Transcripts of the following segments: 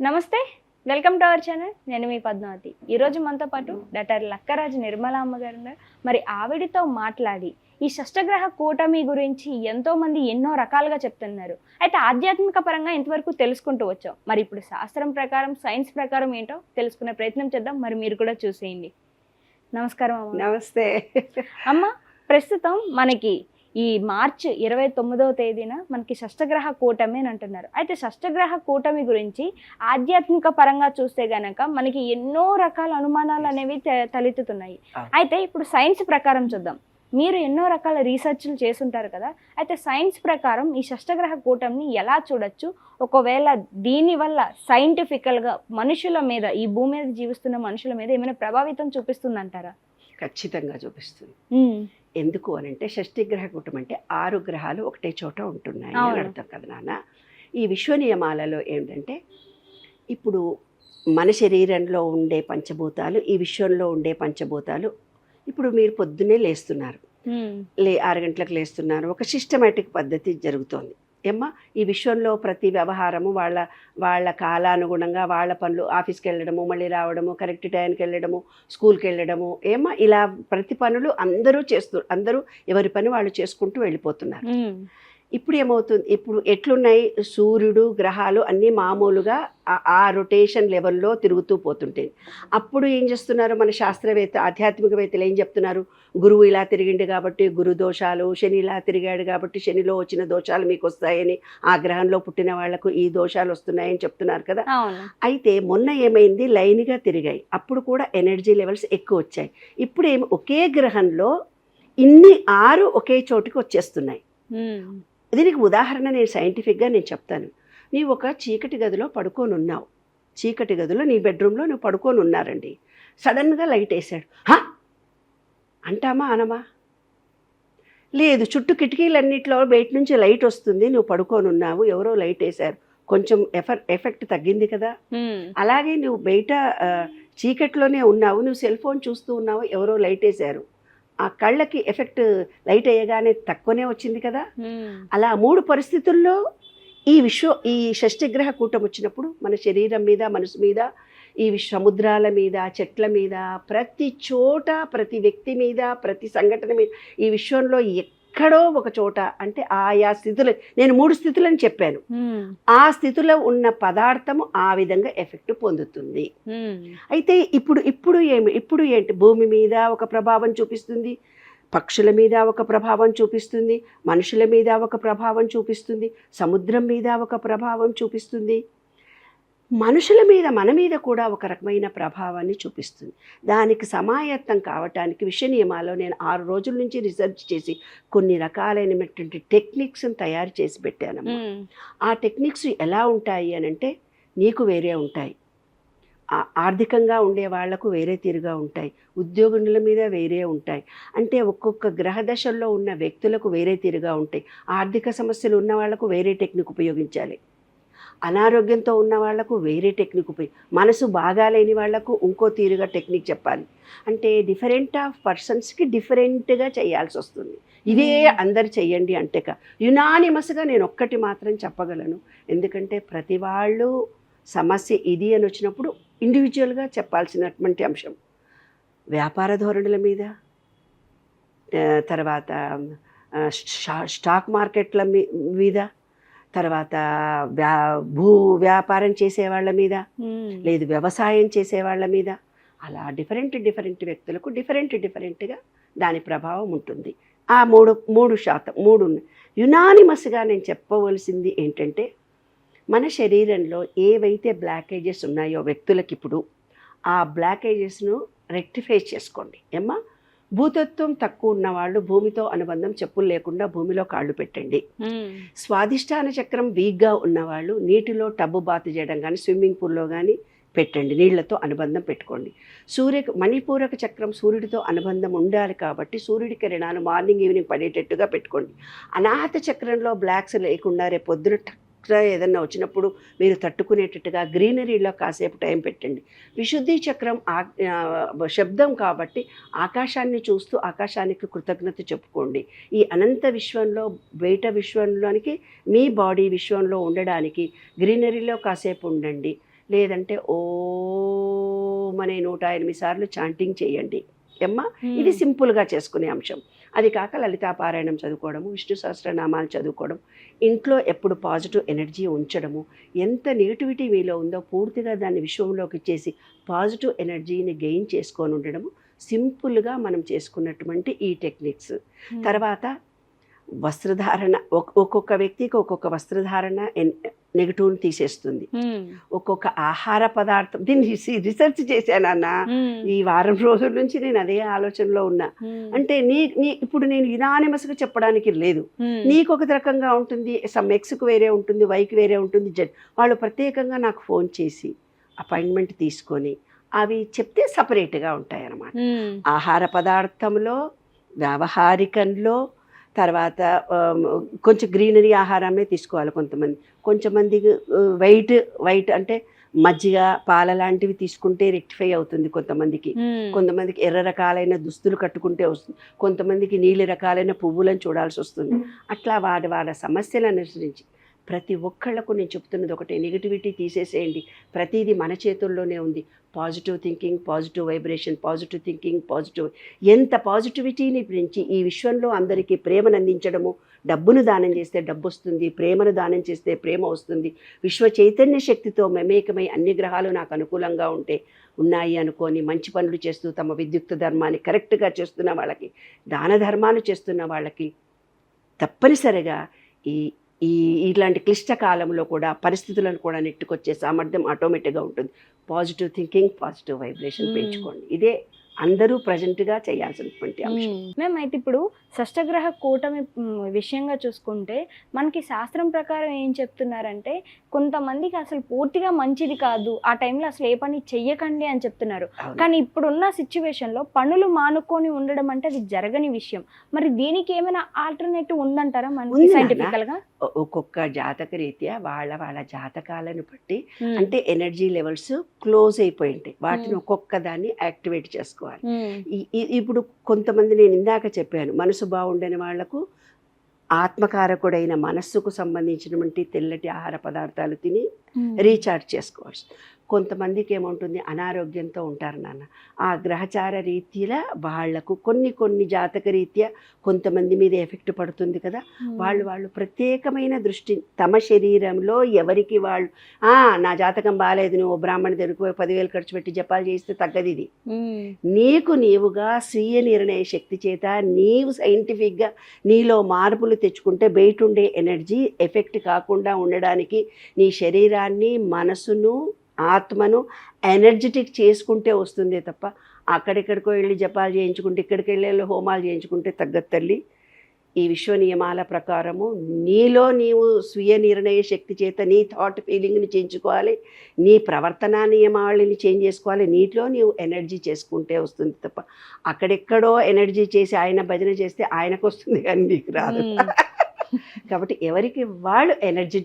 నమస్తే welcome to our channel. నేను మీ పద్మావతి. ఈరోజు మనతో పాటు డాక్టర్ లక్కరాజు నిర్మల అమ్మగారు ఉన్నారు. మరి ఆవిడతో మాట్లాడి ఈ షష్టగ్రహ కూటమి గురించి ఎంతో మంది ఎన్నో రకాలుగా చెప్తున్నారు. అయితే ఆధ్యాత్మిక పరంగా ఇంతవరకు తెలుసుకుంటూ వచ్చాం. మరి ఇప్పుడు శాస్త్రం ప్రకారం సైన్స్ ప్రకారం ఏంటో తెలుసుకునే ప్రయత్నం చేద్దాం. మరి మీరు కూడా చూసేయండి. నమస్కారం అమ్మ. నమస్తే. అమ్మ ప్రస్తుతం మనకి ఈ మార్చ్ ఇరవై తొమ్మిదవ తేదీన మనకి షష్టగ్రహ కూటమి అని అంటున్నారు. అయితే షష్టగ్రహ కూటమి గురించి ఆధ్యాత్మిక పరంగా చూస్తే గనక మనకి ఎన్నో రకాల అనుమానాలు అనేవి తలెత్తుతున్నాయి. అయితే ఇప్పుడు సైన్స్ ప్రకారం చూద్దాం. మీరు ఎన్నో రకాల రీసెర్చ్లు చేసుంటారు కదా అయితే సైన్స్ ప్రకారం ఈ షష్టగ్రహ కూటమిని ఎలా చూడొచ్చు? ఒకవేళ దీని వల్ల సైంటిఫికల్గా మనుషుల మీద ఈ భూమి మీద జీవిస్తున్న మనుషుల మీద ఏమైనా ప్రభావితం చూపిస్తుందంటారా? ఖచ్చితంగా చూపిస్తుంది. ఎందుకు అని అంటే షష్ఠి గ్రహ కూటం అంటే ఆరు గ్రహాలు ఒకటే చోట ఉంటున్నాయి అని. అర్థం కదా నాన్న. ఈ విశ్వ నియమాలలో ఏంటంటే ఇప్పుడు మన శరీరంలో ఉండే పంచభూతాలు ఈ విశ్వంలో ఉండే పంచభూతాలు ఇప్పుడు మీరు పొద్దున్నే లేస్తున్నారు. లే ఆరు గంటలకు లేస్తున్నారు. ఒక సిస్టమేటిక్ పద్ధతి జరుగుతోంది. ఏమ్మా ఈ విశ్వంలో ప్రతి వ్యవహారము వాళ్ళ వాళ్ళ కాలానుగుణంగా వాళ్ళ పనులు ఆఫీస్కి వెళ్ళడము మళ్ళీ రావడము కరెక్ట్ టైంకి వెళ్ళడము స్కూల్కి వెళ్ళడము ఏమ్మా ఇలా ప్రతి పనులు అందరూ చేస్తూ అందరూ ఎవరి పని వాళ్ళు చేసుకుంటూ వెళ్ళిపోతున్నారు. ఇప్పుడు ఏమవుతుంది? ఇప్పుడు ఎట్లున్నాయి? సూర్యుడు గ్రహాలు అన్నీ మామూలుగా ఆ- రొటేషన్ లెవెల్లో తిరుగుతూ పోతుంటాయి అప్పుడు ఏం చేస్తున్నారు? మన శాస్త్రవేత్త ఆధ్యాత్మికవేత్తలు ఏం చెప్తున్నారు? గురువు ఇలా తిరిగిండు కాబట్టి గురు దోషాలు శని ఇలా తిరిగాడు కాబట్టి శనిలో వచ్చిన దోషాలు మీకు వస్తాయని ఆ గ్రహంలో పుట్టిన వాళ్ళకు ఈ దోషాలు వస్తున్నాయని చెప్తున్నారు కదా. అయితే మొన్న ఏమైంది? లైన్గా తిరిగాయి. అప్పుడు కూడా ఎనర్జీ లెవెల్స్ ఎక్కువ వచ్చాయి. ఇప్పుడు? ఏమి ఒకే గ్రహంలో ఇన్ని ఆరు ఒకే చోటుకి వచ్చేస్తున్నాయి. దీనికి ఉదాహరణ నేను సైంటిఫిక్గా నేను చెప్తాను. నీవు ఒక చీకటి గదిలో పడుకొని ఉన్నావు చీకటి గదిలో నీ బెడ్రూమ్లో నువ్వు పడుకొని ఉన్నారండి సడన్గా లైట్ వేసాడు హా? అంటామా అనమా లేదు చుట్టూ కిటికీలన్నింటిలో బయట నుంచి లైట్ వస్తుంది నువ్వు పడుకొని ఉన్నావు ఎవరో లైట్ వేశారు. కొంచెం ఎఫర్ ఎఫెక్ట్ తగ్గింది కదా. అలాగే నువ్వు బయట చీకట్లోనే ఉన్నావు నువ్వు సెల్ ఫోన్ చూస్తూ ఉన్నావు ఎవరో లైట్ వేశారు. ఆ కళ్ళకి ఎఫెక్ట్ లైట్ అయ్యగానే తక్కువనే వచ్చింది కదా. అలా మూడు పరిస్థితుల్లో ఈ విశ్వ ఈ షష్ఠగ్రహ కూటం వచ్చినప్పుడు మన శరీరం మీద మనసు మీద ఈ విశ్వ సముద్రాల మీద చెట్ల మీద ప్రతి చోట ప్రతి వ్యక్తి మీద ప్రతి సంఘటన మీద ఈ విశ్వంలో ఎక్కడో ఒక చోట అంటే ఆయా స్థితులు నేను మూడు స్థితులని చెప్పాను. ఆ స్థితిలో ఉన్న పదార్థము ఆ విధంగా ఎఫెక్ట్ పొందుతుంది. అయితే ఇప్పుడు ఇప్పుడు ఏమి ఇప్పుడు ఏంటి? భూమి మీద ఒక ప్రభావం చూపిస్తుంది పక్షుల మీద ఒక ప్రభావం చూపిస్తుంది మనుషుల మీద ఒక ప్రభావం చూపిస్తుంది సముద్రం మీద ఒక ప్రభావం చూపిస్తుంది. మనుషుల మీద మన మీద కూడా ఒక రకమైన ప్రభావాన్ని చూపిస్తుంది. దానికి సమాయత్తం కావటానికి విషయ నియమాలో నేను ఆరు రోజుల నుంచి రీసెర్చ్ చేసి కొన్ని రకాలైనటువంటి టెక్నిక్స్ని తయారు చేసి పెట్టానమ్మా. ఉమ్, ఆ టెక్నిక్స్ ఎలా ఉంటాయి అని అంటే నీకు వేరే ఉంటాయి. ఆర్థికంగా ఉండే వాళ్ళకు వేరే తీరుగా ఉంటాయి. ఉద్యోగుల మీద వేరే ఉంటాయి. అంటే ఒక్కొక్క గ్రహ దశల్లో ఉన్న వ్యక్తులకు వేరే తీరుగా ఉంటాయి. ఆర్థిక సమస్యలు ఉన్న వాళ్ళకు వేరే టెక్నిక్ ఉపయోగించాలి. అనారోగ్యంతో ఉన్న వాళ్ళకు వేరే టెక్నిక్ ఉపయోగ మనసు బాగాలేని వాళ్ళకు ఇంకో తీరుగా టెక్నిక్ చెప్పాలి. అంటే డిఫరెంట్ ఆఫ్ పర్సన్స్కి డిఫరెంట్గా చేయాల్సి వస్తుంది. ఇదే అందరు చెయ్యండి అంటే కా యునానిమస్గా నేను ఒక్కటి మాత్రం చెప్పగలను. ఎందుకంటే ప్రతి వాళ్ళు సమస్య ఇది అని వచ్చినప్పుడు ఇండివిజువల్గా చెప్పాల్సినటువంటి అంశం. వ్యాపార ధోరణుల మీద తర్వాత స్టాక్ మార్కెట్ల మీద తర్వాత వ్యా భూ వ్యాపారం చేసే వాళ్ళ మీద లేదు వ్యవసాయం చేసే వాళ్ళ మీద అలా డిఫరెంట్ డిఫరెంట్ వ్యక్తులకు డిఫరెంట్ డిఫరెంట్గా దాని ప్రభావం ఉంటుంది. ఆ మూడు మూడు శాతం మూడు. యునానిమస్గా నేను చెప్పవలసింది ఏంటంటే మన శరీరంలో ఏవైతే బ్లాకేజెస్ ఉన్నాయో వ్యక్తులకి ఇప్పుడు ఆ బ్లాకేజెస్ను రెక్టిఫై చేసుకోండి. ఏమ్మా? భూతత్వం తక్కువ ఉన్నవాళ్ళు భూమితో అనుబంధం చెప్పులు లేకుండా భూమిలో కాళ్ళు పెట్టండి. ఉమ్, స్వాదిష్టాన చక్రం వీక్గా ఉన్నవాళ్ళు నీటిలో టబ్బు బాత్ చేయడం కానీ స్విమ్మింగ్ పూల్లో కానీ పెట్టండి. నీళ్ళతో అనుబంధం పెట్టుకోండి. సూర్య మణిపూరక చక్రం సూర్యుడితో అనుబంధం ఉండాలి కాబట్టి సూర్యుడి కిరణాలు మార్నింగ్ ఈవినింగ్ పడేటట్టుగా పెట్టుకోండి. అనాహత చక్రంలో బ్లాక్స్ లేకుండా రేపు పొద్దున ఏదన్నా వచ్చినప్పుడు మీరు తట్టుకునేటట్టుగా గ్రీనరీలో కాసేపు టైం పెట్టండి. విశుద్ధి చక్రం శబ్దం కాబట్టి ఆకాశాన్ని చూస్తూ ఆకాశానికి కృతజ్ఞత చెప్పుకోండి. ఈ అనంత విశ్వంలో బయట విశ్వంలోనికి మీ బాడీ విశ్వంలో ఉండడానికి గ్రీనరీలో కాసేపు ఉండండి. లేదంటే ఓం అనే నూట ఎనిమిది సార్లు చాంటింగ్ చేయండి. అమ్మా ఇది సింపుల్గా చేసుకునే అంశం. అది కాక లలితాపారాయణం చదువుకోవడము విష్ణు సహస్రనామాలు చదువుకోవడం ఇంట్లో ఎప్పుడు పాజిటివ్ ఎనర్జీ ఉంచడము ఎంత నెగిటివిటీ మీలో ఉందో పూర్తిగా దాన్ని విశ్వంలోకి ఇచ్చేసి పాజిటివ్ ఎనర్జీని గెయిన్ చేసుకొని ఉండడము సింపుల్గా మనం చేసుకున్నటువంటి ఈ టెక్నిక్స్. తర్వాత వస్త్రధారణ ఒక్- ఒక్కొక్క వ్యక్తికి ఒక్కొక్క వస్త్రధారణ నెగిటివ్ని తీసేస్తుంది. ఒక్కొక్క ఆహార పదార్థం దీన్ని రిసి- రీసెర్చ్ చేశానన్న ఈ వారం రోజుల నుంచి నేను అదే ఆలోచనలో ఉన్నా. అంటే నీ నీ ఇప్పుడు నేను యునానిమస్గా చెప్పడానికి లేదు. నీకు ఒక రకంగా ఉంటుంది సమ్ ఎక్స్కి వేరే ఉంటుంది వైకి వేరే ఉంటుంది జెడ్. వాళ్ళు ప్రత్యేకంగా నాకు ఫోన్ చేసి అపాయింట్మెంట్ తీసుకొని అవి చెప్తే సపరేట్గా ఉంటాయి అన్నమాట ఆహార పదార్థంలో వ్యావహారికంలో తర్వాత కొంచెం గ్రీనరీ ఆహారమే తీసుకోవాలి కొంతమంది. కొంతమందికి వైట్ వైట్ అంటే మజ్జిగ పాల లాంటివి తీసుకుంటే రెక్టిఫై అవుతుంది కొంతమందికి. కొంతమందికి ఎర్ర రకాలైన దుస్తులు కట్టుకుంటే వస్తుంది కొంతమందికి నీలి రకాలైన పువ్వులను చూడాల్సి వస్తుంది. అట్లా వాడి వాడి సమస్యలను అనుసరించి ప్రతి ఒక్కళ్ళకు నేను చెప్తున్నది ఒకటే నెగిటివిటీ తీసేసేయండి. ప్రతిదీ మన చేతుల్లోనే ఉంది. Positive thinking positive vibration positive thinking positive ఎంత పాజిటివిటీని పెంచి ఈ విశ్వంలో అందరికీ ప్రేమను అందించడము డబ్బును దానం చేస్తే డబ్బు వస్తుంది ప్రేమను దానం చేస్తే ప్రేమ వస్తుంది విశ్వ చైతన్య శక్తితో మమేకమై అన్ని గ్రహాలు నాకు అనుకూలంగా ఉంటే ఉన్నాయి అనుకొని మంచి పనులు చేస్తూ తమ విద్యుక్త ధర్మాన్ని కరెక్ట్గా చేస్తున్న వాళ్ళకి దాన ధర్మాలు చేస్తున్న వాళ్ళకి తప్పనిసరిగా ఈ ఈ ఇట్లాంటి క్లిష్ట కాలంలో కూడా పరిస్థితులను కూడా నెట్టుకొచ్చే సామర్థ్యం ఆటోమేటిక్గా ఉంటుంది పాజిటివ్ థింకింగ్ పాజిటివ్ వైబ్రేషన్. పెంచుకోండి ఇదే అందరూ ప్రజెంట్గా చేయాల్సినటువంటి అంశం. మేము. అయితే ఇప్పుడు షష్టగ్రహ కూటమి విషయంగా చూసుకుంటే మనకి శాస్త్రం ప్రకారం ఏం చెప్తున్నారంటే కొంతమందికి అసలు పూర్తిగా మంచిది కాదు ఆ టైంలో అసలు ఏ పని చెయ్యకండి అని చెప్తున్నారు. కానీ ఇప్పుడున్న సిచ్యువేషన్లో పనులు మానుకొని ఉండడం అంటే అది జరగని విషయం. మరి దీనికి ఏమైనా ఆల్టర్నేటివ్ ఉందంటారా మనకి ఉంది నాన్న. సైంటిఫికల్గా ఒ- ఒక్కొక్క జాతక రీత్యా వాళ్ళ వాళ్ళ జాతకాలను బట్టి అంటే ఎనర్జీ లెవెల్స్ క్లోజ్ అయిపోయి ఉంటాయి. వాటిని. ఒక్కొక్క దాన్ని యాక్టివేట్ చేసుకోవాలి. ఈ- ఇప్పుడు కొంతమంది నేను ఇందాక చెప్పాను మనసు బాగుండని వాళ్ళకు ఆత్మకారకుడైన మనస్సుకు సంబంధించినటువంటి తెల్లటి ఆహార పదార్థాలు తిని రీఛార్జ్ చేసుకోవచ్చు. కొంతమందికి ఏముంటుంది అనారోగ్యంతో ఉంటారు నాన్న. ఆ గ్రహచార రీత్యా వాళ్ళకు కొన్ని కొన్ని జాతక రీత్యా కొంతమంది మీద ఎఫెక్ట్ పడుతుంది కదా. వాళ్ళు వాళ్ళు ప్రత్యేకమైన దృష్టి తమ శరీరంలో ఎవరికి వాళ్ళు "ఆ, నా జాతకం బాగాలేదు నువ్వు బ్రాహ్మణ దగ్గరికి పదివేలు ఖర్చు పెట్టి జపాలు చేస్తే తగ్గది ఇది. నీకు నీవుగా స్వీయ నిర్ణయ శక్తి చేత నీవు సైంటిఫిక్గా నీలో మార్పులు తెచ్చుకుంటే బయట ఉండే ఎనర్జీ ఎఫెక్ట్ కాకుండా ఉండడానికి నీ శరీరాన్ని మనసును ఆత్మను ఎనర్జెటిక్ చేసుకుంటే వస్తుందే తప్ప అక్కడెక్కడికో వెళ్ళి జపాలు చేయించుకుంటే ఇక్కడికి వెళ్ళి హోమాలు చేయించుకుంటే తగ్గదు తల్లి. ఈ విశ్వ నియమాల ప్రకారము నీలో నీవు స్వీయ నిర్ణయ శక్తి చేత నీ థాట్ ఫీలింగ్ని చేయించుకోవాలి నీ ప్రవర్తన నియమావళిని చేంజ్ చేసుకోవాలి నీటిలో నీవు ఎనర్జీ చేసుకుంటే వస్తుంది తప్ప అక్కడెక్కడో ఎనర్జీ చేసి ఆయన భజన చేస్తే ఆయనకు వస్తుంది కానీ నీకు రాదు. కాబట్టి ఎవరికి వాళ్ళు ఎనర్జీ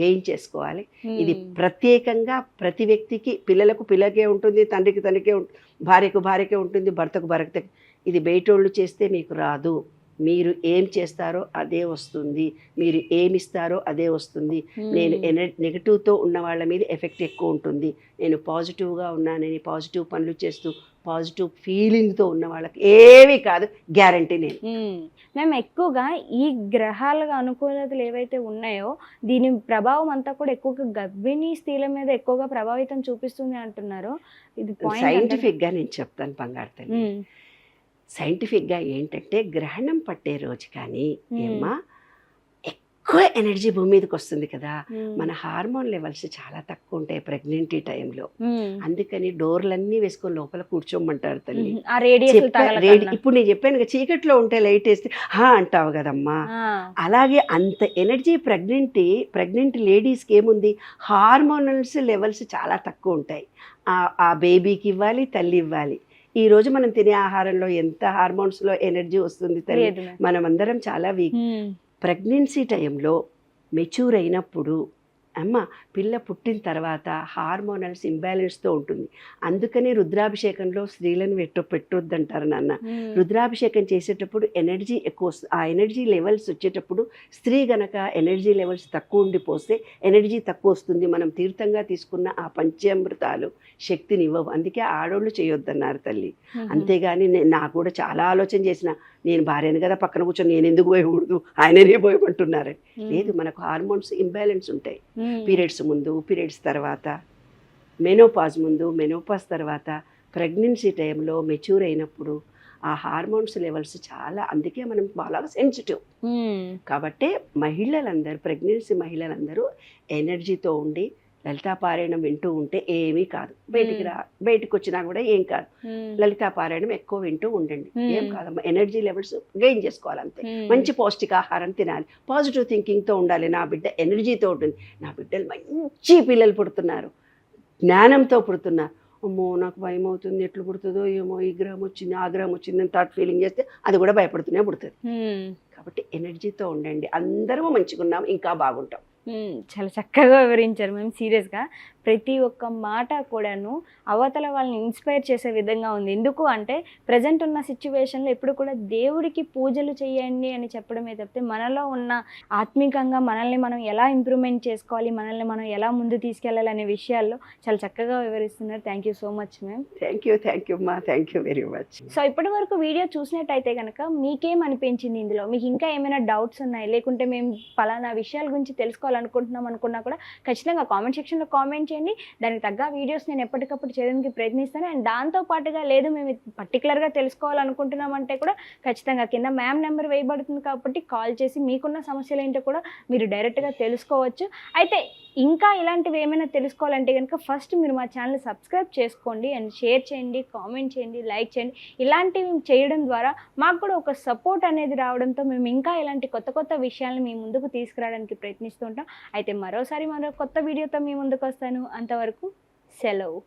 గెయిన్ చేసుకోవాలి ఇది ప్రత్యేకంగా ప్రతి వ్యక్తికి పిల్లలకు పిల్లకే ఉంటుంది తండ్రికి తనకే ఉంటుంది భార్యకు భార్యకే ఉంటుంది భర్తకు భర్తకి. ఇది బయటోళ్ళు చేస్తే మీకు రాదు. మీరు ఏం చేస్తారో అదే వస్తుంది. మీరు ఏమి ఇస్తారో అదే వస్తుంది. నేను ఎన నెగిటివ్తో ఉన్న వాళ్ళ మీద ఎఫెక్ట్ ఎక్కువ ఉంటుంది. నేను పాజిటివ్గా ఉన్నానని పాజిటివ్ పనులు చేస్తూ పాజిటివ్ ఫీలింగ్తో ఉన్న వాళ్ళకి ఏమీ కాదు గ్యారంటీ నేను. మ్మ్. ఎక్కువగా ఈ గ్రహాల అనుకూలతలు ఏవైతే ఉన్నాయో దీని ప్రభావం అంతా కూడా ఎక్కువగా గర్భిణీ స్త్రీల మీద ఎక్కువగా ప్రభావితం చూపిస్తుంది అంటున్నారు. ఇది సైంటిఫిక్గా నేను చెప్తాను బంగారు తల్లి. సైంటిఫిక్గా ఏంటంటే గ్రహణం పట్టే రోజు కానీ. ఏమ్మా ఎక్కువ ఎనర్జీ భూమి మీదకి వస్తుంది కదా. మన హార్మోన్ లెవెల్స్ చాలా తక్కువ ఉంటాయి ప్రెగ్నెంటీ టైంలో. అందుకని డోర్లన్నీ వేసుకొని లోపల కూర్చోమంటారు తల్లి. ఇప్పుడు నేను చెప్పాను కదా చీకట్లో ఉంటే లైట్ వేస్తే హా అంటావు కదమ్మా. అలాగే అంత ఎనర్జీ ప్రెగ్నెంటీ ప్రెగ్నెంట్ లేడీస్కి ఏముంది? హార్మోనల్స్ లెవెల్స్ చాలా తక్కువ ఉంటాయి. ఆ- బేబీకి ఇవ్వాలి తల్లి ఇవ్వాలి. ఈ రోజు మనం తినే ఆహారంలో ఎంత హార్మోన్స్లో ఎనర్జీ వస్తుంది తల్లి? మనం అందరం చాలా వీక్. ప్రెగ్నెన్సీ టైంలో మెచ్యూర్ అయినప్పుడు అమ్మ పిల్ల పుట్టిన తర్వాత హార్మోనల్స్ ఇంబ్యాలెన్స్తో ఉంటుంది. అందుకని రుద్రాభిషేకంలో స్త్రీలను పెట్టు పెట్టొద్దంటారు నాన్న. రుద్రాభిషేకం చేసేటప్పుడు ఎనర్జీ ఎక్కువ ఆ ఎనర్జీ లెవెల్స్ వచ్చేటప్పుడు స్త్రీ గనక ఎనర్జీ లెవెల్స్ తక్కువ ఉండిపోస్తే ఎనర్జీ తక్కువ వస్తుంది. మనం తీర్థంగా తీసుకున్న ఆ పంచామృతాలు శక్తిని ఇవ్వవు. అందుకే ఆడోళ్ళు చేయొద్దన్నారు తల్లి. అంతేగాని నేను నాకు కూడా చాలా ఆలోచన చేసిన నేను భార్యను కదా పక్కన కూర్చొని నేను ఎందుకు పోయకూడదు? ఆయననే పోయమంటున్నారు లేదు మనకు హార్మోన్స్ ఇంబ్యాలెన్స్ ఉంటాయి. పీరియడ్స్ ముందు పీరియడ్స్ తర్వాత మెనోపాజ్ ముందు మెనోపాజ్ తర్వాత ప్రెగ్నెన్సీ టైంలో మెచ్యూర్ అయినప్పుడు ఆ హార్మోన్స్ లెవెల్స్ చాలా అందుకే మనం బాగా సెన్సిటివ్. కాబట్టి మహిళలందరూ ప్రెగ్నెన్సీ మహిళలందరూ ఎనర్జీతో ఉండి లలితా పారాయణం వింటూ ఉంటే ఏమీ కాదు. బయటికి రా బయటికి వచ్చినా కూడా ఏం కాదు. లలితా పారాయణం ఎక్కువ వింటూ ఉండండి. ఏం కాదమ్మా ఎనర్జీ లెవెల్స్ గెయిన్ చేసుకోవాలి అంతే మంచి పౌష్టికాహారం తినాలి. పాజిటివ్ థింకింగ్తో ఉండాలి. నా బిడ్డ ఎనర్జీతో ఉంటుంది. నా బిడ్డలు మంచి పిల్లలు పుడుతున్నారు. జ్ఞానంతో పుడుతున్నారు అమ్మో నాకు భయం అవుతుంది. ఎట్లు పుడుతుందో ఏమో. ఈ గ్రహం వచ్చింది ఆ గ్రహం వచ్చింది అని థాట్ ఫీలింగ్ చేస్తే అది కూడా భయపడుతూనే పుడుతుంది. కాబట్టి ఎనర్జీతో ఉండండి. అందరము మంచిగా ఉన్నాం ఇంకా బాగుంటాం. చాలా చక్కగా వివరించారు మేము సీరియస్గా ప్రతి ఒక్క మాట కూడాను అవతల వాళ్ళని ఇన్స్పైర్ చేసే విధంగా ఉంది. ఎందుకు అంటే ప్రజెంట్ ఉన్న సిచ్యువేషన్లో ఎప్పుడు కూడా దేవుడికి పూజలు చేయండి అని చెప్పడమే తప్పితే మనలో ఉన్న ఆత్మికంగా మనల్ని మనం ఎలా ఇంప్రూవ్మెంట్ చేసుకోవాలి మనల్ని మనం ఎలా ముందు తీసుకెళ్ళాలి అనే విషయాల్లో చాలా చక్కగా వివరిస్తున్నారు. Thank you so much ma'am thank you thank you మా thank you very much so ఇప్పటి వరకు వీడియో చూసినట్టయితే కనుక మీకేం అనిపించింది ఇందులో? మీకు ఇంకా ఏమైనా డౌట్స్ ఉన్నాయి? లేకుంటే మేము పలానా విషయాల గురించి తెలుసుకోవాలనుకుంటున్నాం అనుకున్నా కూడా ఖచ్చితంగా కామెంట్ సెక్షన్లో కామెంట్ చేయండి దానికి తగ్గ వీడియోస్ నేను ఎప్పటికప్పుడు చేయడానికి ప్రయత్నిస్తాను. అండ్ దాంతో పాటుగా లేదు మేము పర్టికులర్గా తెలుసుకోవాలనుకుంటున్నామంటే కూడా ఖచ్చితంగా కింద మ్యామ్ నెంబర్ వేయబడుతుంది కాబట్టి కాల్ చేసి మీకున్న సమస్యలు ఏంటో కూడా మీరు డైరెక్ట్గా తెలుసుకోవచ్చు. అయితే ఇంకా ఇలాంటివి ఏమైనా తెలుసుకోవాలంటే కనుక ఫస్ట్ మీరు మా ఛానల్ సబ్స్క్రైబ్ చేసుకోండి అండ్ షేర్ చేయండి కామెంట్ చేయండి లైక్ చేయండి. ఇలాంటివి చేయడం ద్వారా మాకు కూడా ఒక సపోర్ట్ అనేది రావడంతో మేము ఇంకా ఇలాంటి కొత్త కొత్త విషయాలను మీ ముందుకు తీసుకురావడానికి ప్రయత్నిస్తూ ఉంటాం. అయితే మరోసారి మరో కొత్త వీడియోతో మీ ముందుకు వస్తాను. అంతవరకు సెలవు.